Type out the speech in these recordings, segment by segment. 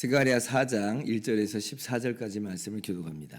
스가랴 4장 1절에서 14절까지 말씀을 교독합니다.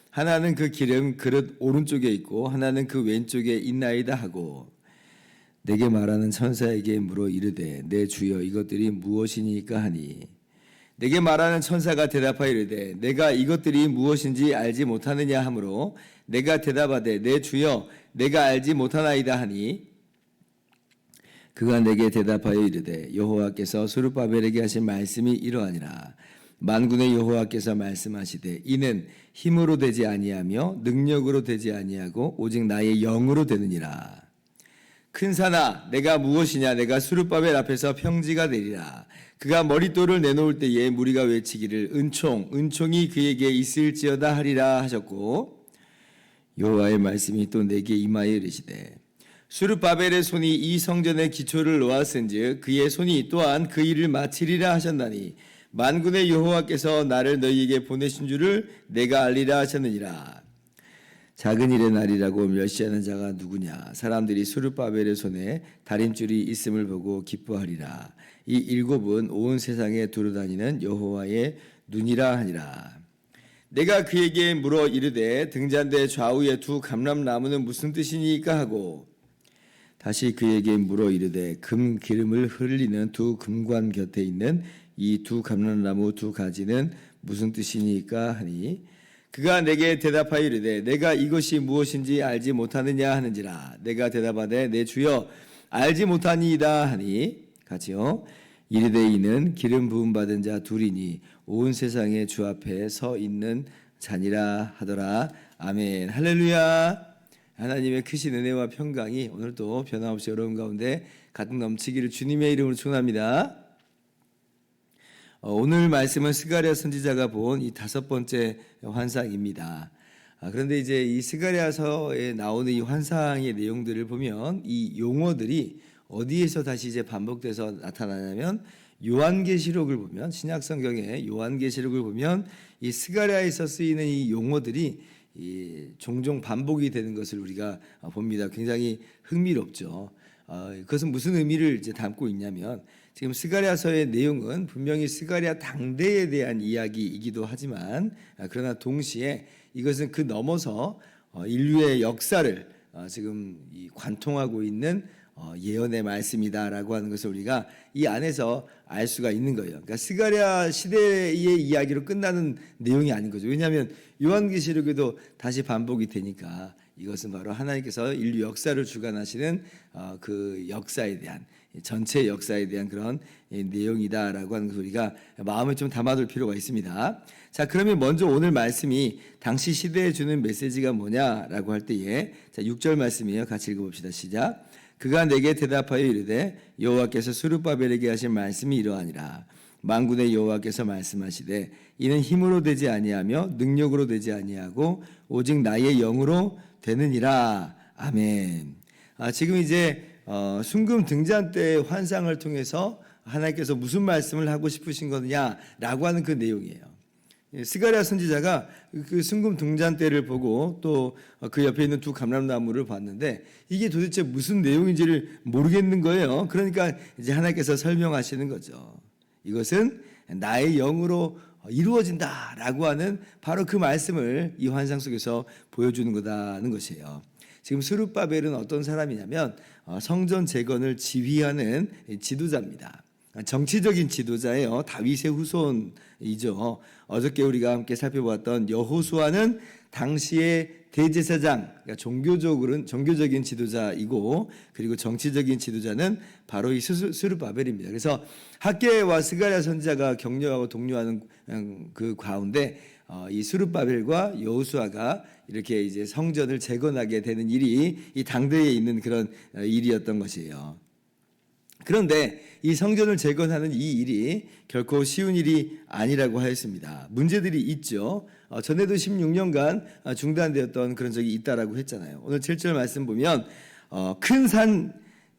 하나는 그 기름 그릇 오른쪽에 있고 하나는 그 왼쪽에 있나이다 하고 내게 말하는 천사에게 물어 이르되 내 주여 이것들이 무엇이니까 하니? 내게 말하는 천사가 대답하여 이르되 내가 이것들이 무엇인지 알지 못하느냐 하므로 내가 대답하되 내 주여 내가 알지 못하나이다 하니? 그가 내게 대답하여 이르되 여호와께서 수르바벨에게 하신 말씀이 이러하니라. 만군의 여호와께서 말씀하시되 이는 힘으로 되지 아니하며 능력으로 되지 아니하고 오직 나의 영으로 되느니라. 큰 산아 내가 무엇이냐? 내가 수르바벨 앞에서 평지가 되리라. 그가 머릿돌을 내놓을 때에 무리가 외치기를 은총 은총이 그에게 있을지어다 하리라 하셨고 여호와의 말씀이 또 내게 임하여 이르시되 수르바벨의 손이 이 성전의 기초를 놓았은즉 그의 손이 또한 그 일을 마치리라 하셨나니 만군의 여호와께서 나를 너희에게 보내신 줄을 내가 알리라 하셨느니라. 작은 일의 날이라고 멸시하는 자가 누구냐? 사람들이 수르바벨의 손에 다림줄이 있음을 보고 기뻐하리라. 이 일곱은 온 세상에 두루다니는 여호와의 눈이라 하니라. 내가 그에게 물어 이르되 등잔대 좌우에 두 감람나무는 무슨 뜻이니까 하고 다시 그에게 물어 이르되 금 기름을 흘리는 두 금관 곁에 있는 이 두 감람나무 두 가지는 무슨 뜻이니까 하니? 그가 내게 대답하여 이르되 내가 이것이 무엇인지 알지 못하느냐 하는지라 내가 대답하되 내 주여 알지 못하니이다 하니. 같이요. 이르되 이는 기름 부음 받은 자 둘이니 온 세상의 주 앞에 서 있는 자니라 하더라. 아멘. 할렐루야. 하나님의 크신 은혜와 평강이 오늘도 변함없이 여러분 가운데 가득 넘치기를 주님의 이름으로 축원합니다. 어, 오늘 말씀은 스가랴 선지자가 본 이 다섯 번째 환상입니다. 아, 그런데 이제 이 스가랴서에 나오는 이 환상의 내용들을 보면 이 용어들이 어디에서 다시 이제 반복돼서 나타나냐면 요한계시록을 보면 신약 성경의 요한계시록을 보면 이 스가랴에서 쓰이는 이 용어들이 이 종종 반복이 되는 것을 우리가 봅니다. 굉장히 흥미롭죠. 어, 그것은 무슨 의미를 이제 담고 있냐면 지금 스가랴서의 내용은 분명히 스가랴 당대에 대한 이야기이기도 하지만 아, 그러나 동시에 이것은 그 넘어서 어, 인류의 역사를 어, 지금 이 관통하고 있는 어, 예언의 말씀이다라고 하는 것을 우리가 이 안에서 알 수가 있는 거예요. 그러니까 스가랴 시대의 이야기로 끝나는 내용이 아닌 거죠. 왜냐하면 요한계시록에도 다시 반복이 되니까 이것은 바로 하나님께서 인류 역사를 주관하시는 어, 그 역사에 대한 전체 역사에 대한 그런 내용이다라고 하는 우리가 마음을 좀 담아둘 필요가 있습니다. 자, 그러면 먼저 오늘 말씀이 당시 시대에 주는 메시지가 뭐냐라고 할 때에 자, 6절 말씀이에요. 같이 읽어봅시다. 시작. 그가 내게 대답하여 이르되 여호와께서 수르바벨에게 하신 말씀이 이러하니라. 만군의 여호와께서 말씀하시되 이는 힘으로 되지 아니하며 능력으로 되지 아니하고 오직 나의 영으로 되느니라. 아멘. 아, 지금 이제 어, 순금 등잔대 환상을 통해서 하나님께서 무슨 말씀을 하고 싶으신 거냐라고 하는 그 내용이에요. 예, 스가랴 선지자가 그 순금 등잔대를 보고 또 그 옆에 있는 두 감람나무를 봤는데 이게 도대체 무슨 내용인지를 모르겠는 거예요. 그러니까 이제 하나님께서 설명하시는 거죠. 이것은 나의 영으로 이루어진다라고 하는 바로 그 말씀을 이 환상 속에서 보여주는 거다는 것이에요. 지금 스룹바벨은 어떤 사람이냐면 어, 성전 재건을 지휘하는 지도자입니다. 정치적인 지도자예요. 다윗의 후손이죠. 어저께 우리가 함께 살펴보았던 여호수아는 당시의 대제사장, 그러니까 종교적으로는 종교적인 지도자이고 그리고 정치적인 지도자는 바로 이 스룹바벨입니다. 그래서 학계와 스가랴 선지자가 격려하고 독려하는 음, 그 가운데 어, 이 스룹바벨과 여호수아가 이렇게 이제 성전을 재건하게 되는 일이 이 당대에 있는 그런 어, 일이었던 것이에요. 그런데 이 성전을 재건하는 이 일이 결코 쉬운 일이 아니라고 하였습니다. 문제들이 있죠. 어, 전에도 16년간 어, 중단되었던 그런 적이 있다라고 했잖아요. 오늘 7절 말씀 보면 어, 큰 산이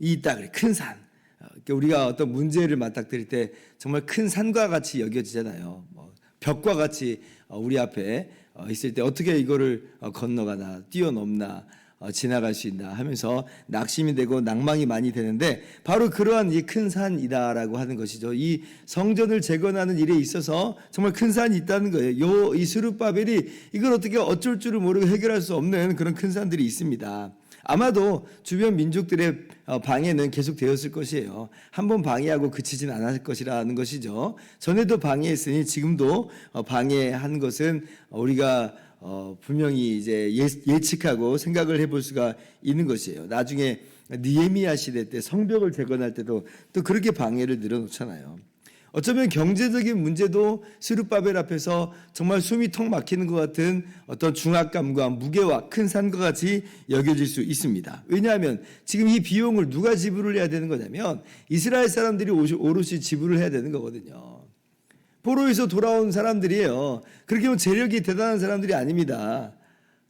있다 그래. 큰 산. 어, 그러니까 우리가 어떤 문제를 맞닥뜨릴 때 정말 큰 산과 같이 여겨지잖아요. 뭐 벽과 같이 어, 우리 앞에 어, 있을 때 어떻게 이거를 어, 건너가나 뛰어넘나 어, 지나갈 수 있나 하면서 낙심이 되고 낭망이 많이 되는데 바로 그러한 이 큰 산이다라고 하는 것이죠. 이 성전을 재건하는 일에 있어서 정말 큰 산이 있다는 거예요. 요이 스룹바벨이 이걸 어떻게 어쩔 줄을 모르고 해결할 수 없는 그런 큰 산들이 있습니다. 아마도 주변 민족들의 어, 방해는 계속 되었을 것이에요. 한 번 방해하고 그치진 않을 것이라는 것이죠. 전에도 방해했으니 지금도 어, 방해한 것은 우리가 어, 분명히 이제 예, 예측하고 생각을 해볼 수가 있는 것이에요. 나중에 니에미아 시대 때 성벽을 재건할 때도 또 그렇게 방해를 늘어놓잖아요. 어쩌면 경제적인 문제도 스룹바벨 앞에서 정말 숨이 턱 막히는 것 같은 어떤 중압감과 무게와 큰 산과 같이 여겨질 수 있습니다. 왜냐하면 지금 이 비용을 누가 지불을 해야 되는 거냐면 이스라엘 사람들이 오롯이 지불을 해야 되는 거거든요. 포로에서 돌아온 사람들이에요. 그렇게 하면 재력이 대단한 사람들이 아닙니다.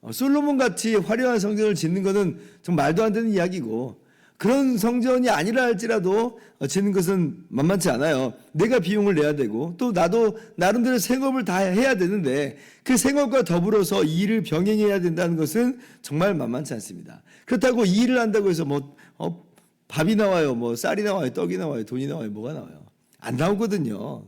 어, 솔로몬 같이 화려한 성전을 짓는 것은 좀 말도 안 되는 이야기고 그런 성전이 아니라 할지라도 어, 짓는 것은 만만치 않아요. 내가 비용을 내야 되고 또 나도 나름대로 생업을 다 해야 되는데 그 생업과 더불어서 이 일을 병행해야 된다는 것은 정말 만만치 않습니다. 그렇다고 이 일을 한다고 해서 뭐 어, 밥이 나와요, 뭐 쌀이 나와요, 떡이 나와요, 돈이 나와요, 뭐가 나와요? 안 나오거든요.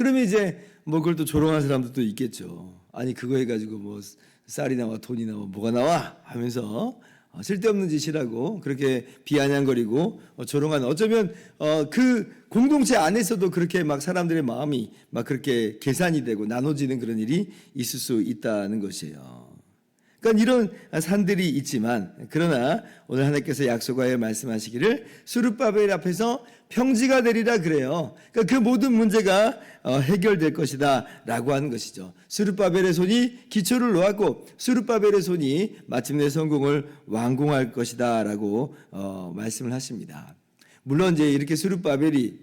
그러면 이제 뭐 그걸 또 조롱하는 사람도 또 있겠죠. 아니 그거 해가지고 뭐 쌀이 나와 돈이 나와 뭐가 나와 하면서 어, 쓸데없는 짓이라고 그렇게 비아냥거리고 어, 조롱하는 어쩌면 어, 그 공동체 안에서도 그렇게 막 사람들의 마음이 막 그렇게 계산이 되고 나눠지는 그런 일이 있을 수 있다는 것이에요. 그러니까 이런 산들이 있지만 그러나 오늘 하나님께서 약속하여 말씀하시기를 수르바벨 앞에서 평지가 되리라 그래요. 그러니까 그 모든 문제가 어, 해결될 것이다라고 하는 것이죠. 수르바벨의 손이 기초를 놓았고 수르바벨의 손이 마침내 성공을 완공할 것이다라고 어, 말씀을 하십니다. 물론 이제 이렇게 수르바벨이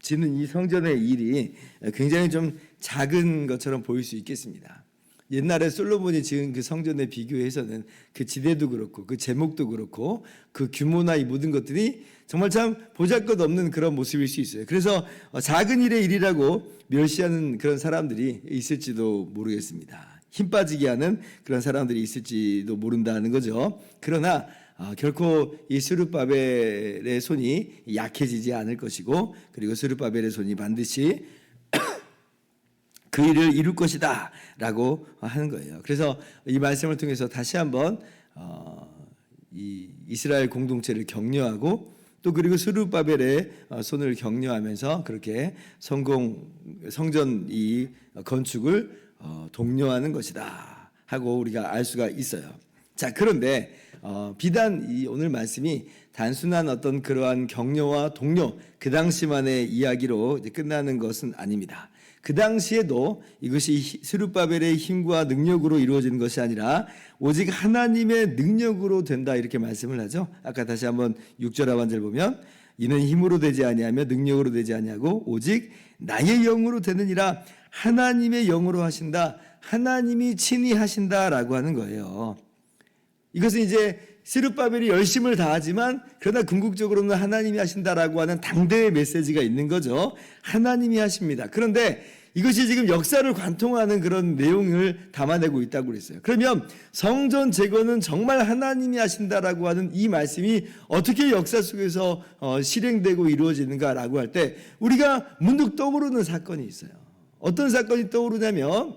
짓는 이 성전의 일이 굉장히 좀 작은 것처럼 보일 수 있겠습니다. 옛날에 솔로몬이 지은 그 성전에 비교해서는 그 지대도 그렇고 그 제목도 그렇고 그 규모나 이 모든 것들이 정말 참 보잘것없는 그런 모습일 수 있어요. 그래서 어, 작은 일의 일이라고 멸시하는 그런 사람들이 있을지도 모르겠습니다. 힘 빠지게 하는 그런 사람들이 있을지도 모른다는 거죠. 그러나 어, 결코 이 스룹바벨의 손이 약해지지 않을 것이고 그리고 스룹바벨의 손이 반드시 그 일을 이룰 것이다 라고 하는 거예요. 그래서 이 말씀을 통해서 다시 한번 어, 이 이스라엘 공동체를 격려하고 또 그리고 스룹바벨의 어, 손을 격려하면서 그렇게 성공 성전 이 건축을 어, 독려하는 것이다 하고 우리가 알 수가 있어요. 자 그런데 어, 비단 이 오늘 말씀이 단순한 어떤 그러한 격려와 독려 그 당시만의 이야기로 끝나는 것은 아닙니다. 그 당시에도 이것이 스룹바벨의 힘과 능력으로 이루어지는 것이 아니라 오직 하나님의 능력으로 된다 이렇게 말씀을 하죠. 아까 다시 한번 6절 하반절 보면 이는 힘으로 되지 아니하며 능력으로 되지 아니하고 오직 나의 영으로 되느니라 하나님의 영으로 하신다. 하나님이 친히 하신다라고 하는 거예요. 이것은 이제 스룹바벨이 열심을 다하지만 그러나 궁극적으로는 하나님이 하신다라고 하는 당대의 메시지가 있는 거죠. 하나님이 하십니다. 그런데 이것이 지금 역사를 관통하는 그런 내용을 담아내고 있다고 그랬어요. 그러면 성전 재건은 정말 하나님이 하신다라고 하는 이 말씀이 어떻게 역사 속에서 어, 실행되고 이루어지는가라고 할 때 우리가 문득 떠오르는 사건이 있어요. 어떤 사건이 떠오르냐면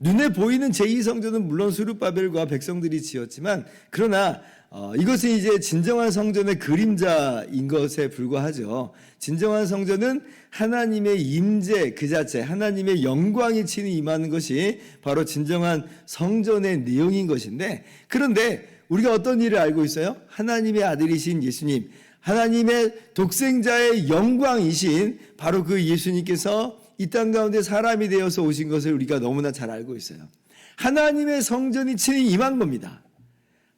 눈에 보이는 제2성전은 물론 수르바벨과 백성들이 지었지만 그러나 어, 이것은 이제 진정한 성전의 그림자인 것에 불과하죠. 진정한 성전은 하나님의 임재 그 자체, 하나님의 영광이 친히 임하는 것이 바로 진정한 성전의 내용인 것인데 그런데 우리가 어떤 일을 알고 있어요? 하나님의 아들이신 예수님, 하나님의 독생자의 영광이신 바로 그 예수님께서 이 땅 가운데 사람이 되어서 오신 것을 우리가 너무나 잘 알고 있어요. 하나님의 성전이 친히 임한 겁니다.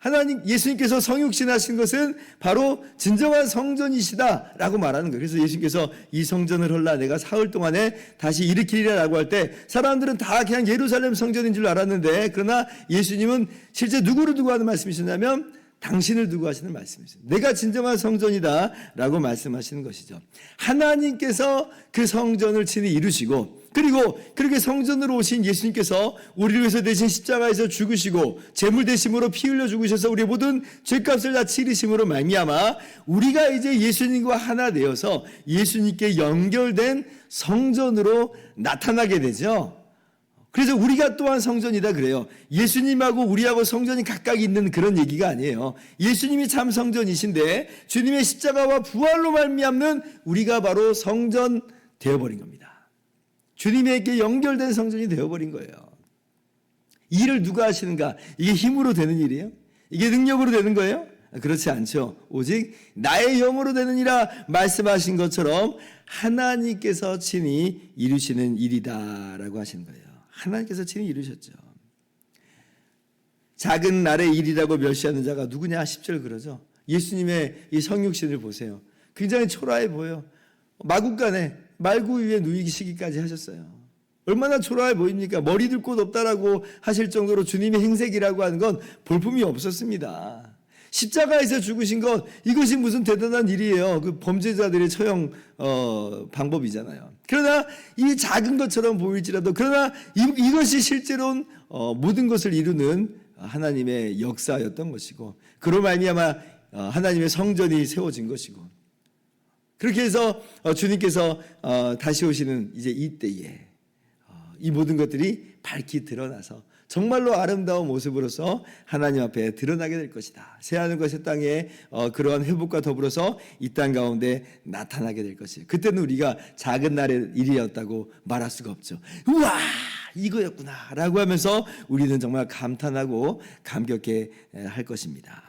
하나님 예수님께서 성육신하신 것은 바로 진정한 성전이시다라고 말하는 거예요. 그래서 예수님께서 이 성전을 헐라 내가 사흘 동안에 다시 일으키리라라고 할 때 사람들은 다 그냥 예루살렘 성전인 줄 알았는데 그러나 예수님은 실제 누구를 두고 하는 말씀이셨냐면 당신을 두고 하시는 말씀이죠. 내가 진정한 성전이다라고 말씀하시는 것이죠. 하나님께서 그 성전을 친히 이루시고 그리고 그렇게 성전으로 오신 예수님께서 우리를 위해서 대신 십자가에서 죽으시고 제물 대심으로 피 흘려 죽으셔서 우리의 모든 죄값을 다 치르심으로 말미암아 우리가 이제 예수님과 하나 되어서 예수님께 연결된 성전으로 나타나게 되죠. 그래서 우리가 또한 성전이다 그래요. 예수님하고 우리하고 성전이 각각 있는 그런 얘기가 아니에요. 예수님이 참 성전이신데 주님의 십자가와 부활로 말미암는 우리가 바로 성전 되어버린 겁니다. 주님에게 연결된 성전이 되어버린 거예요. 이 일을 누가 하시는가? 이게 힘으로 되는 일이에요? 이게 능력으로 되는 거예요? 그렇지 않죠. 오직 나의 영으로 되느니라 말씀하신 것처럼 하나님께서 친히 이루시는 일이다라고 하시는 거예요. 하나님께서 친히 이루셨죠. 작은 날의 일이라고 멸시하는 자가 누구냐? 10절 그러죠. 예수님의 이 성육신을 보세요. 굉장히 초라해 보여. 마구간에 말구 위에 누이시기까지 하셨어요. 얼마나 초라해 보입니까? 머리 들 곳 없다라고 하실 정도로 주님의 행색이라고 하는 건 볼품이 없었습니다. 십자가에서 죽으신 것 이것이 무슨 대단한 일이에요. 그 범죄자들의 처형 어, 방법이잖아요. 그러나 이 작은 것처럼 보일지라도 그러나 이, 것이 실제로는 어, 모든 것을 이루는 하나님의 역사였던 것이고 그로 말미암아 어, 하나님의 성전이 세워진 것이고 그렇게 해서 어, 주님께서 어, 다시 오시는 이제 이때에 어, 이 모든 것들이 밝히 드러나서 정말로 아름다운 모습으로서 하나님 앞에 드러나게 될 것이다. 새하늘과 새 땅에 어, 그러한 회복과 더불어서 이 땅 가운데 나타나게 될 것이에요. 그때는 우리가 작은 날의 일이었다고 말할 수가 없죠. 우와 이거였구나 라고 하면서 우리는 정말 감탄하고 감격해 할 것입니다.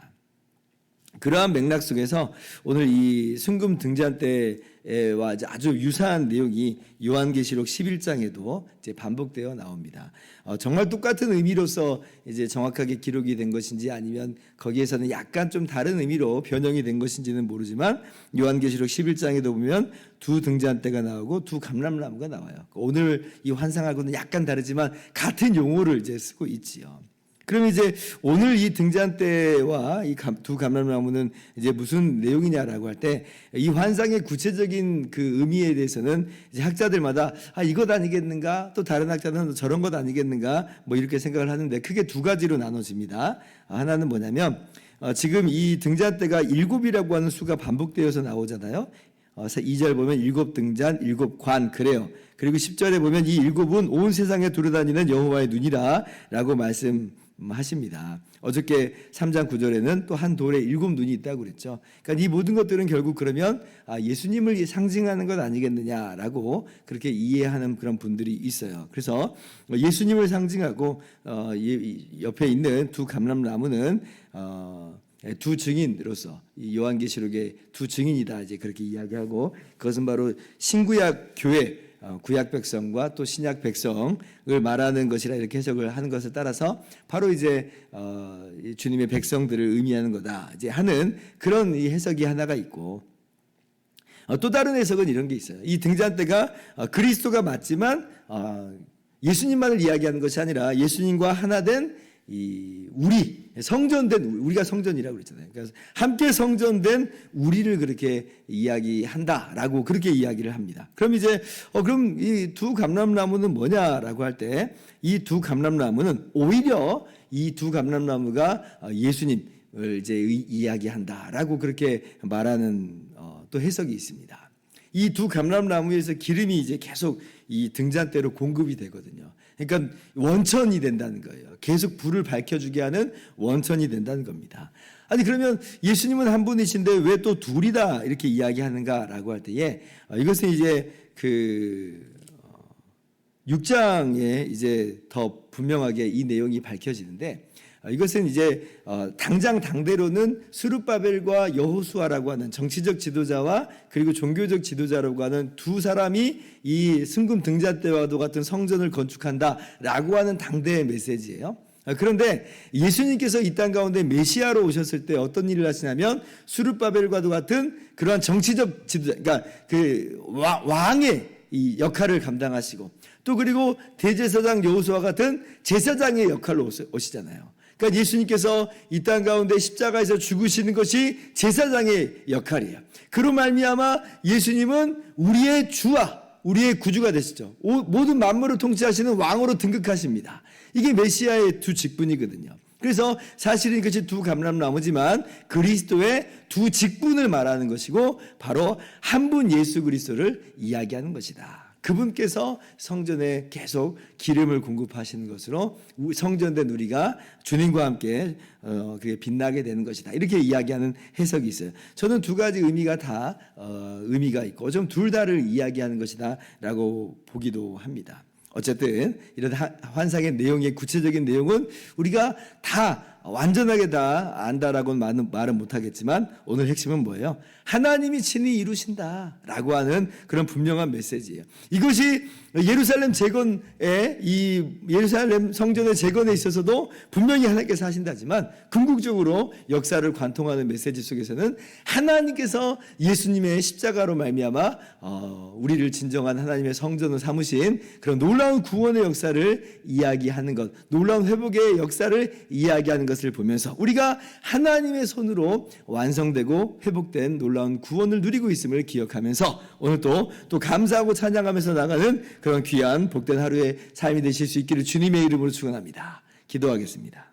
그러한 맥락 속에서 오늘 이 순금 등잔 때와 아주 유사한 내용이 요한계시록 11장에도 이제 반복되어 나옵니다. 어, 정말 똑같은 의미로서 이제 정확하게 기록이 된 것인지 아니면 거기에서는 약간 좀 다른 의미로 변형이 된 것인지는 모르지만 요한계시록 11장에도 보면 두 등잔대가 나오고 두 감람나무가 나와요. 오늘 이 환상하고는 약간 다르지만 같은 용어를 이제 쓰고 있지요. 그럼 이제 오늘 이 등잔대와 이 두 감람나무는 이제 무슨 내용이냐라고 할 때 이 환상의 구체적인 그 의미에 대해서는 이제 학자들마다 아 이것 아니겠는가 또 다른 학자는 저런 것 아니겠는가 뭐 이렇게 생각을 하는데 크게 두 가지로 나눠집니다. 하나는 뭐냐면 어 지금 이 등잔대가 일곱이라고 하는 수가 반복되어서 나오잖아요. 어 2절 보면 일곱 등잔, 일곱 관 그래요. 그리고 10절에 보면 이 일곱은 온 세상에 두루다니는 여호와의 눈이라라고 말씀 하십니다. 어저께 3장 9절에는 또 한 돌에 일곱 눈이 있다고 그랬죠. 그러니까 이 모든 것들은 결국 그러면 아, 예수님을 상징하는 것 아니겠느냐라고 그렇게 이해하는 그런 분들이 있어요. 그래서 예수님을 상징하고 어, 옆에 있는 두 감람나무는 어, 두 증인으로서 요한계시록의 두 증인이다 이제 그렇게 이야기하고 그것은 바로 신구약 교회 어, 구약 백성과 또 신약 백성을 말하는 것이라 이렇게 해석을 하는 것을 따라서 바로 이제 어, 주님의 백성들을 의미하는 거다 이제 하는 그런 해석이 하나가 있고 어, 또 다른 해석은 이런 게 있어요. 이 등잔대가 그리스도가 맞지만 예수님만을 이야기하는 것이 아니라 예수님과 하나 된 이 우리 성전된 우리가 성전이라고 그랬잖아요. 그래서 함께 성전된 우리를 그렇게 이야기한다라고 그렇게 이야기를 합니다. 그럼 이제 어 그럼 이 두 감람나무는 뭐냐라고 할 때 이 두 감람나무는 오히려 이 두 감람나무가 예수님을 이제 이야기한다라고 그렇게 말하는 어, 또 해석이 있습니다. 이 두 감람나무에서 기름이 이제 계속 이 등잔대로 공급이 되거든요. 그러니까 원천이 된다는 거예요. 계속 불을 밝혀주게 하는 원천이 된다는 겁니다. 아니 그러면 예수님은 한 분이신데 왜 또 둘이다 이렇게 이야기하는가라고 할 때에 어, 이것은 이제 그 6장에 이제 더 분명하게 이 내용이 밝혀지는데 어, 이것은 이제 어, 당장 당대로는 수르바벨과 여호수아라고 하는 정치적 지도자와 그리고 종교적 지도자라고 하는 두 사람이 이 승금 등자 때와도 같은 성전을 건축한다라고 하는 당대의 메시지예요. 어, 그런데 예수님께서 이 땅 가운데 메시아로 오셨을 때 어떤 일을 하시냐면 수르바벨과도 같은 그러한 정치적 지도자, 그러니까 그 와- 왕의 이 역할을 감당하시고 또 그리고 대제사장 여호수아 같은 제사장의 역할로 오시- 오시잖아요. 그러니까 예수님께서 이 땅 가운데 십자가에서 죽으시는 것이 제사장의 역할이에요. 그로 말미암아 예수님은 우리의 주와 우리의 구주가 되시죠. 오- 모든 만물을 통치하시는 왕으로 등극하십니다. 이게 메시아의 두 직분이거든요. 그래서 사실은 이것이 두 감람나무지만 그리스도의 두 직분을 말하는 것이고 바로 한 분 예수 그리스도를 이야기하는 것이다. 그분께서 성전에 계속 기름을 공급하시는 것으로 우- 성전된 우리가 주님과 함께 어, 빛나게 되는 것이다. 이렇게 이야기하는 해석이 있어요. 저는 두 가지 의미가 다 어, 의미가 있고 좀 둘 다를 이야기하는 것이다라고 보기도 합니다. 어쨌든 이런 하- 환상의 내용의 구체적인 내용은 우리가 다 완전하게 다 안다라고는 말은, 못하겠지만 오늘 핵심은 뭐예요? 하나님이 친히 이루신다라고 하는 그런 분명한 메시지예요. 이것이 예루살렘 재건에 이 예루살렘 성전의 재건에 있어서도 분명히 하나님께서 하신다지만 궁극적으로 역사를 관통하는 메시지 속에서는 하나님께서 예수님의 십자가로 말미암아 어, 우리를 진정한 하나님의 성전을 삼으신 그런 놀라운 구원의 역사를 이야기하는 것, 놀라운 회복의 역사를 이야기하는 것을 보면서 우리가 하나님의 손으로 완성되고 회복된 놀라운 구원을 누리고 있음을 기억하면서 오늘 또, 또 감사하고 찬양하면서 나가는 그런 귀한 복된 하루의 삶이 되실 수 있기를 주님의 이름으로 축원합니다. 기도하겠습니다.